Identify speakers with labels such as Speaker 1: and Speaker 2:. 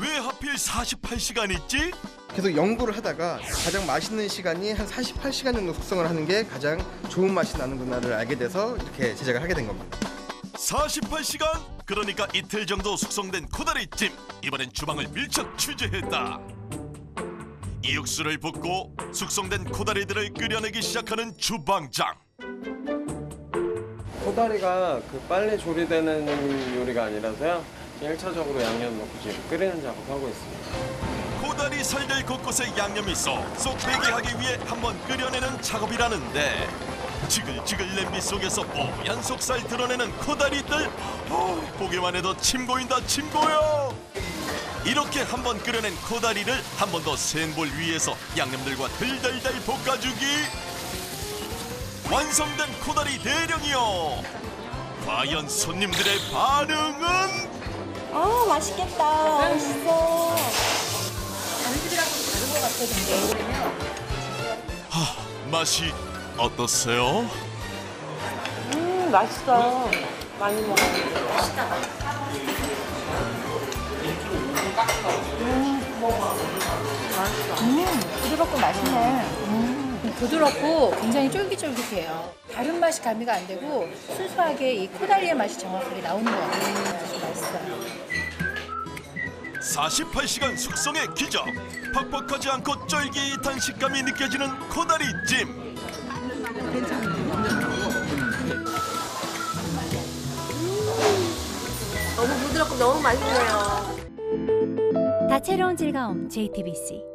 Speaker 1: 왜 하필 48시간 있지?
Speaker 2: 계속 연구를 하다가 가장 맛있는 시간이 한 48시간 정도 숙성을 하는 게 가장 좋은 맛이 나는구나를 알게 돼서 이렇게 제작을 하게 된 겁니다.
Speaker 1: 48시간? 그러니까 이틀 정도 숙성된 코다리찜 이번엔 주방을 밀착 취재했다 이 육수를 붓고 숙성된 코다리들을 끓여내기 시작하는 주방장
Speaker 3: 코다리가 그 빨리 조리되는 요리가 아니라서요. 1차적으로 양념 넣고 지금 끓이는 작업하고 있습니다.
Speaker 1: 코다리 살들 곳곳에 양념이 있어 쏙 배게 하기 위해 한번 끓여내는 작업이라는데 지글지글 냄비 속에서 뽀얀 속살 드러내는 코다리들 어, 보기만 해도 침 고인다 침 고여 이렇게 한번 끓여낸 코다리를 한 번 더 센 불 위에서 양념들과 들달달 볶아주기 완성된 코다리 대령이요 과연 손님들의 반응은?
Speaker 4: 아 맛있겠다. 맛있어.
Speaker 1: 맛이 어떻어요?
Speaker 4: 음 맛있어. 많이 먹어.
Speaker 5: 부드럽고 맛있네. 음, 부드럽고 굉장히 쫄깃쫄깃해요. 다른 맛이 가미가 안 되고 순수하게 이 코다리의 맛이 정확하게 나오는 것 같아요. 아주 맛있어요.
Speaker 1: 48시간 숙성의 기적. 퍽퍽하지 않고 쫄깃한 식감이 느껴지는 코다리 찜.
Speaker 4: 너무 부드럽고 너무 맛있네요.
Speaker 6: 다채로운 즐거움 JTBC